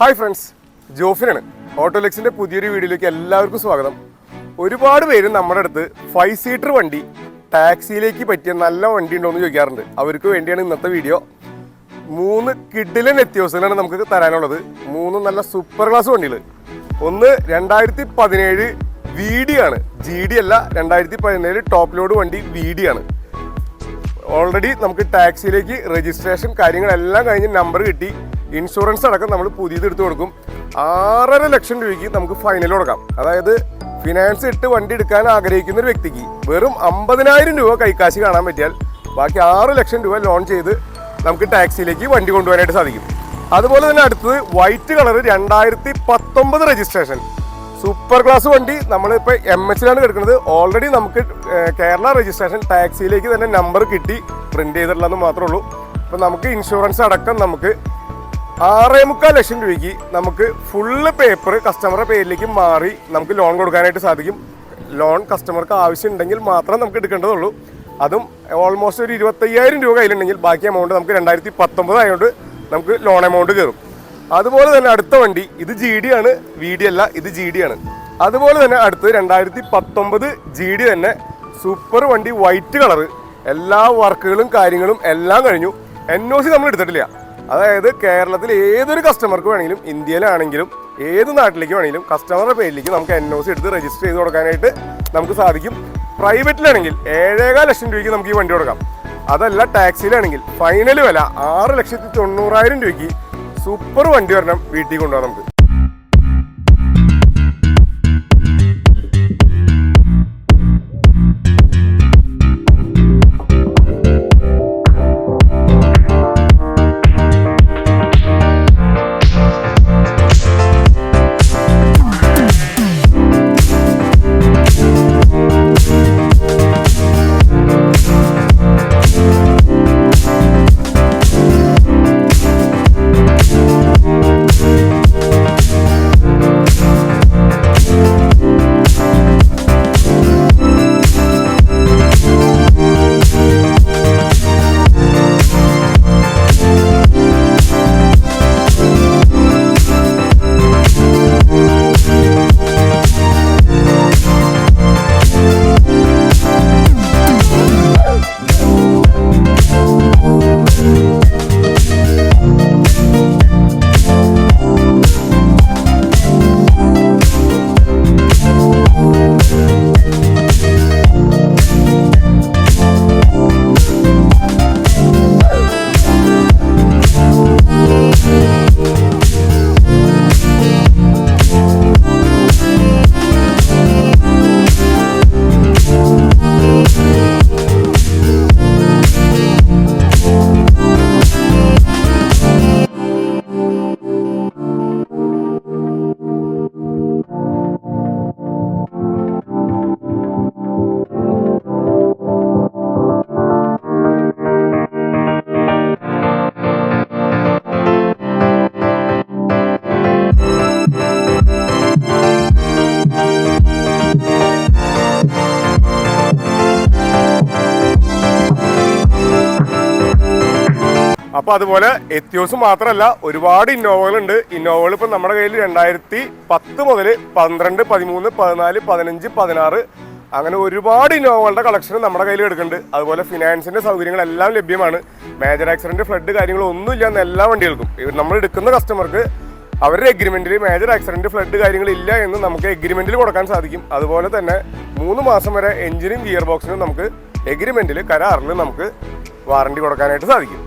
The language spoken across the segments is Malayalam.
Hi friends ജോഫിനാണ്. ഓട്ടോലെക്സിന്റെ പുതിയൊരു വീഡിയോയിലേക്ക് എല്ലാവർക്കും സ്വാഗതം. ഒരുപാട് പേര് നമ്മുടെ അടുത്ത് ഫൈവ് സീറ്റർ വണ്ടി ടാക്സിയിലേക്ക് പറ്റിയ നല്ല വണ്ടി ഉണ്ടോ എന്ന് ചോദിക്കാറുണ്ട്. അവർക്ക് വേണ്ടിയാണ് ഇന്നത്തെ വീഡിയോ മൂന്ന് കിഡിലൻ എത്തിയോസിലാണ് നമുക്ക് തരാനുള്ളത്. മൂന്ന് നല്ല സൂപ്പർ ക്ലാസ് വണ്ടികൾ ഒന്ന് രണ്ടായിരത്തി പതിനേഴ് വി ഡി ആണ്. ജി ഡി അല്ല രണ്ടായിരത്തി പതിനേഴ് ടോപ്പ് ലോഡ് വണ്ടി വി ഡി ആണ്. ഓൾറെഡി നമുക്ക് ടാക്സിയിലേക്ക് രജിസ്ട്രേഷൻ കാര്യങ്ങളെല്ലാം കഴിഞ്ഞ് നമ്പർ കിട്ടി. ഇൻഷുറൻസ് അടക്കം നമ്മൾ പുതിയത് എടുത്തു കൊടുക്കും. ആറര ലക്ഷം രൂപയ്ക്ക് നമുക്ക് ഫൈനൽ കൊടുക്കാം. അതായത് ഫിനാൻസ് ഇട്ട് വണ്ടി എടുക്കാൻ ആഗ്രഹിക്കുന്ന ഒരു വ്യക്തിക്ക് വെറും അമ്പതിനായിരം രൂപ കൈക്കാശ് കാണാൻ പറ്റിയാൽ ബാക്കി ആറ് ലക്ഷം രൂപ ലോൺ ചെയ്ത് നമുക്ക് ടാക്സിയിലേക്ക് വണ്ടി കൊണ്ടുപോകാനായിട്ട് സാധിക്കും. അതുപോലെ തന്നെ അടുത്തത് വൈറ്റ് കളർ രണ്ടായിരത്തി പത്തൊമ്പത് രജിസ്ട്രേഷൻ സൂപ്പർ ക്ലാസ് വണ്ടി നമ്മളിപ്പോൾ എം എച്ചിലാണ് കിടക്കുന്നത്. ഓൾറെഡി നമുക്ക് കേരള രജിസ്ട്രേഷൻ ടാക്സിയിലേക്ക് തന്നെ നമ്പർ കിട്ടി. പ്രിന്റ് ചെയ്തിട്ടുള്ളതെന്ന് മാത്രമേ ഉള്ളൂ. അപ്പോൾ നമുക്ക് ഇൻഷുറൻസ് അടക്കം നമുക്ക് ആറേ മുക്കാൽ ലക്ഷം രൂപയ്ക്ക് നമുക്ക് ഫുള്ള് പേപ്പർ കസ്റ്റമറുടെ പേരിലേക്ക് മാറി നമുക്ക് ലോൺ കൊടുക്കാനായിട്ട് സാധിക്കും. ലോൺ കസ്റ്റമർക്ക് ആവശ്യമുണ്ടെങ്കിൽ മാത്രം നമുക്ക് എടുക്കേണ്ടതുള്ളൂ. അതും ഓൾമോസ്റ്റ് ഒരു ഇരുപത്തയ്യായിരം രൂപ കയ്യിലുണ്ടെങ്കിൽ ബാക്കി എമൗണ്ട് നമുക്ക് രണ്ടായിരത്തി പത്തൊമ്പത് ആയതുകൊണ്ട് നമുക്ക് ലോൺ എമൗണ്ട് കയറും അതുപോലെ തന്നെ അടുത്ത വണ്ടി ഇത് ജി ഡി ആണ്. വി ഡി അല്ല ഇത് ജി ഡി ആണ്. അതുപോലെ തന്നെ അടുത്ത് രണ്ടായിരത്തി പത്തൊമ്പത് ജി ഡി തന്നെ സൂപ്പർ വണ്ടി വൈറ്റ് കളറ് എല്ലാ വർക്കുകളും കാര്യങ്ങളും എല്ലാം കഴിഞ്ഞു. എൻ ഒ സി നമ്മൾ എടുത്തിട്ടില്ല അതായത് കേരളത്തിൽ ഏതൊരു കസ്റ്റമർക്ക് വേണമെങ്കിലും ഇന്ത്യയിലാണെങ്കിലും ഏത് നാട്ടിലേക്ക് വേണമെങ്കിലും കസ്റ്റമറുടെ പേരിലേക്ക് നമുക്ക് എൻ ഒ സി എടുത്ത് രജിസ്റ്റർ ചെയ്ത് കൊടുക്കാനായിട്ട് നമുക്ക് സാധിക്കും. പ്രൈവറ്റിലാണെങ്കിൽ ഏഴേകാൽ ലക്ഷം രൂപയ്ക്ക് നമുക്ക് ഈ വണ്ടി കൊടുക്കാം. അതല്ല ടാക്സിയിലാണെങ്കിൽ ഫൈനൽ വില ആറ് ലക്ഷത്തി തൊണ്ണൂറായിരം രൂപയ്ക്ക് സൂപ്പർ വണ്ടി വരണം വീട്ടിൽ കൊണ്ടുപോകാം നമുക്ക്. അപ്പൊ അതുപോലെ എത്തിയോസ് മാത്രമല്ല ഒരുപാട് ഇന്നോവകളുണ്ട് ഇന്നോവകൾ ഇപ്പൊ നമ്മുടെ കയ്യിൽ രണ്ടായിരത്തി പത്ത് മുതൽ പന്ത്രണ്ട് പതിമൂന്ന് പതിനാല് പതിനഞ്ച് പതിനാറ് അങ്ങനെ ഒരുപാട് ഇന്നോവകളുടെ കളക്ഷൻ നമ്മുടെ കയ്യിൽ എടുക്കുന്നുണ്ട്. അതുപോലെ ഫിനാൻസിന്റെ സൗകര്യങ്ങളെല്ലാം ലഭ്യമാണ്. മേജർ ആക്സിഡന്റ് ഫ്ലഡ് കാര്യങ്ങളൊന്നും ഇല്ല എന്ന എല്ലാ വണ്ടികൾക്കും. നമ്മൾ എടുക്കുന്ന കസ്റ്റമർക്ക് അവരുടെ എഗ്രിമെന്റിൽ മേജർ ആക്സിഡന്റ് ഫ്ലഡ് കാര്യങ്ങളില്ല എന്ന് നമുക്ക് എഗ്രിമെന്റിൽ കൊടുക്കാൻ സാധിക്കും. അതുപോലെ തന്നെ മൂന്ന് മാസം വരെ എഞ്ചിനും ഗിയർ ബോക്സിനും നമുക്ക് എഗ്രിമെന്റിൽ കരാറിൽ നമുക്ക് വാറണ്ടി കൊടുക്കാനായിട്ട് സാധിക്കും.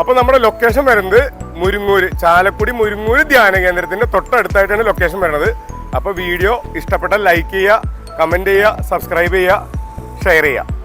അപ്പൊ നമ്മുടെ ലൊക്കേഷൻ വരുന്നത് മുരുങ്ങൂര് ചാലക്കുടി മുരുങ്ങൂര് ധ്യാന കേന്ദ്രത്തിന്റെ തൊട്ടടുത്തായിട്ടാണ് ലൊക്കേഷൻ വരുന്നത്. അപ്പൊ വീഡിയോ ഇഷ്ടപ്പെട്ടാൽ ലൈക്ക് ചെയ്യുക കമന്റ് ചെയ്യുക സബ്സ്ക്രൈബ് ചെയ്യുക ഷെയർ ചെയ്യുക.